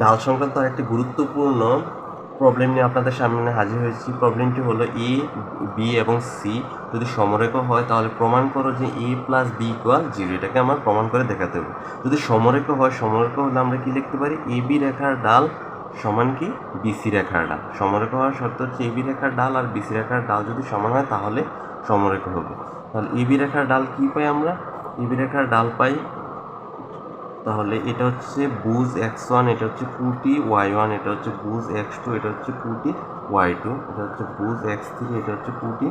ডাল সংক্রান্ত একটি গুরুত্বপূর্ণ প্রবলেম নিয়ে আপনাদের সামনে হাজির হয়েছি। প্রবলেমটি হলো এ বি এবং সি যদি সমরেখ হয়, তাহলে প্রমাণ করো যে A plus B equal zero এটাকে আমার প্রমাণ করে দেখাতে হবে। যদি সমরেখ হয় সমরেখ হলে আমরা কি লিখতে পারি? এ বি রেখার ডাল সমান কি? বিসি রেখার ডাল। সমরেখ হওয়ার শর্ত হচ্ছে এ বি রেখার ডাল আর বিসি রেখার ডাল যদি সমান হয়, তাহলে সমরেখ হবে। তাহলে এ বি রেখার ডাল কি পাই আমরা? এ বি রেখার ডাল পাই তাহলে এটা হচ্ছে বুজ এক্স ওয়ান, এটা হচ্ছে কুটি ওয়াই ওয়ান, এটা হচ্ছে বুজ এক্স টু, এটা হচ্ছে কুটি ওয়াই টু, এটা হচ্ছে বুজ এক্স থ্রি, এটা হচ্ছে কুটি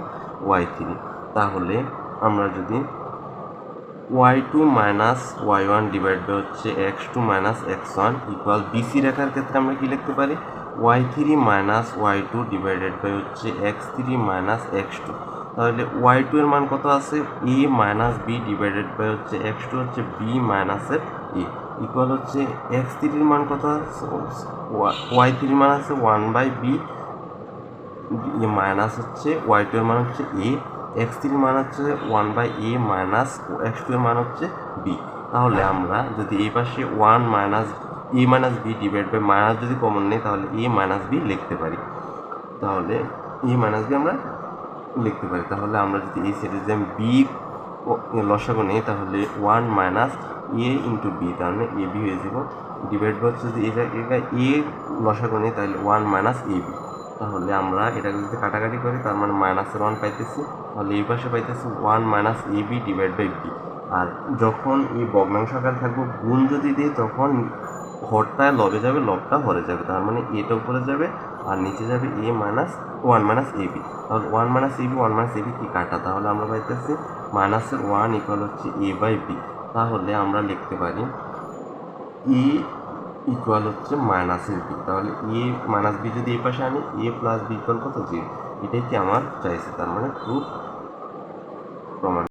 ওয়াই থ্রি। তাহলে আমরা যদি Y two minus Y one divide by হচ্ছে X two minus X one equal BC রেখার ক্ষেত্রে আমরা কি লিখতে পারি? Y three minus Y two divided by হচ্ছে X three minus X two. তাহলে ওয়াই টু এর মান কত আছে? A minus B divided by হচ্ছে এক্স টু হচ্ছে বি মাইনাসের এ ইকুয়াল হচ্ছে এক্স থ্রির মান কত আছে? ওয়াই থ্রির মান আছে one by B A minus হচ্ছে ওয়াই টু এর মান হচ্ছে এ এক্স থ্রির মান হচ্ছে one by A minus X two এর মান হচ্ছে বি তাহলে আমরা যদি এই পাশে one minus A minus B divide by minus যদি কমন নেই, তাহলে এ মাইনাস বি লিখতে পারি। তাহলে এ মাইনাস বি আমরা লিখতে পারি। তাহলে আমরা যদি এই সেটে যে বি লসাগু নেই, তাহলে one minus A into B তাহলে এ বি হয়ে যাব। ডিভাইড বাই যদি এটা এটা এ লসাগু নেই, তাহলে ওয়ান মাইনাস এ বি তাহলে আমরা এটাকে যদি কাটাকাটি করি, তার মানে মাইনাসের ওয়ান পাইতেছি। তাহলে এই পাশে পাইতেছি one minus A B divide by B আর যখন এই ভগ্নাংশ আকার থাকবে, গুণ যদি দিই, তখন হরটা লবে যাবে, লবটা হরে যাবে। তার মানে এটা উপরে যাবে আর নিচে যাবে A minus one minus A B তাহলে one minus A B one minus A B কি কাটা? তাহলে আমরা পাইতেছি মাইনাসের ওয়ান ইকুয়াল হচ্ছে এ বাই বি তাহলে আমরা লিখতে পারি ই ইকুয়াল হচ্ছে মাইনাসের বি তাহলে এ মাইনাস বি যদি এই পাশে আনি এ প্লাস বি ইকুয়াল কত? জিরো এটাই কি আমার চাইছে তার মানে প্রুফ প্রমাণ।